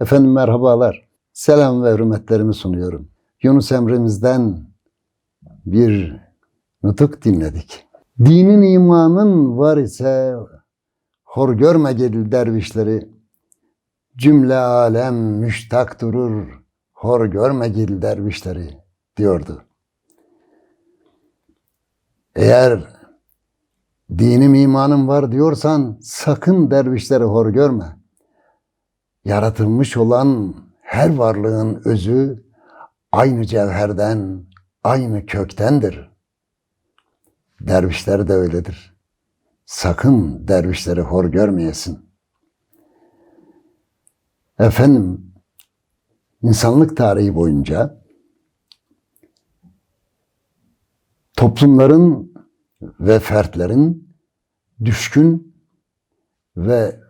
Efendim merhabalar. Selam ve hürmetlerimi sunuyorum. Yunus Emre'mizden bir nutuk dinledik. Dinin imanın var ise hor görme gelil dervişleri. Cümle alem müştak durur, hor görme gelil dervişleri diyordu. Eğer dinim imanım var diyorsan sakın dervişleri hor görme. Yaratılmış olan her varlığın özü aynı cevherden, aynı köktendir. Dervişler de öyledir. Sakın dervişleri hor görmeyesin. Efendim, insanlık tarihi boyunca toplumların ve fertlerin düşkün ve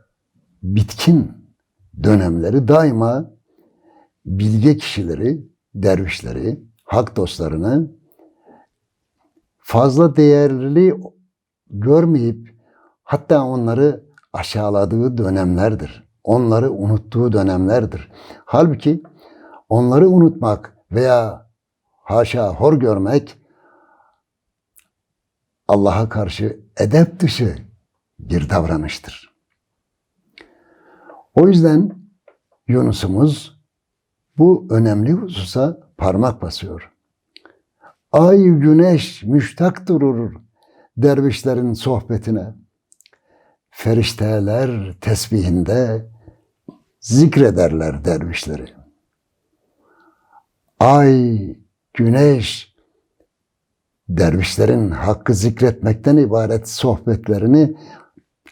bitkin dönemleri daima bilge kişileri, dervişleri, hak dostlarını fazla değerli görmeyip hatta onları aşağıladığı dönemlerdir. Onları unuttuğu dönemlerdir. Halbuki onları unutmak veya haşa hor görmek Allah'a karşı edep dışı bir davranıştır. O yüzden Yunus'umuz bu önemli hususa parmak basıyor. Ay güneş müştak durur dervişlerin sohbetine. Ferişteler tesbihinde zikrederler dervişleri. Ay, güneş, dervişlerin hakkı zikretmekten ibaret sohbetlerini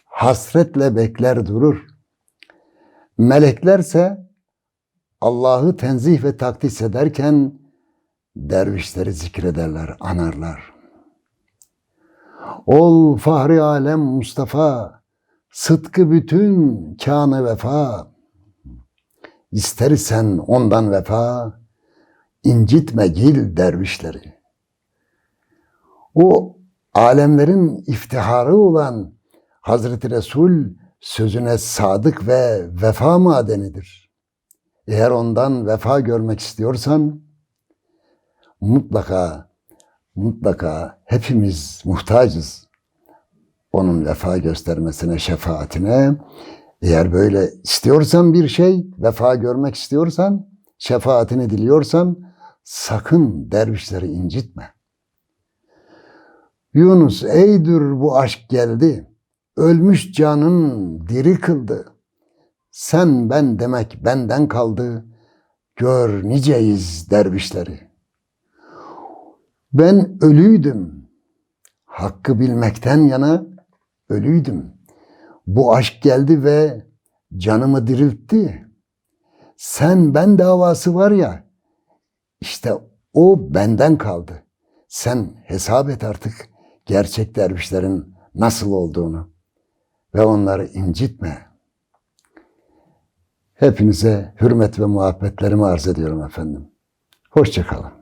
hasretle bekler durur. Meleklerse Allah'ı tenzih ve takdis ederken dervişleri zikrederler, anarlar. Ol fahri alem Mustafa, sıtkı bütün kânı vefa. İstersen ondan vefa, incitme gil dervişleri. O alemlerin iftiharı olan Hazreti Resul sözüne sadık ve vefa madenidir. Eğer ondan vefa görmek istiyorsan mutlaka mutlaka hepimiz muhtacız onun vefa göstermesine, şefaatine. Eğer böyle istiyorsan bir şey, vefa görmek istiyorsan, şefaatini diliyorsan sakın dervişleri incitme. Yunus eydir bu aşk geldi. Ölmüş canın diri kıldı. Sen ben demek benden kaldı. Gör niceyiz dervişleri. Ben ölüydüm. Hakkı bilmekten yana ölüydüm. Bu aşk geldi ve canımı diriltti. Sen ben davası var ya, işte o benden kaldı. Sen hesap et artık gerçek dervişlerin nasıl olduğunu ve onları incitme. Hepinize hürmet ve muhabbetlerimi arz ediyorum efendim. Hoşçakalın.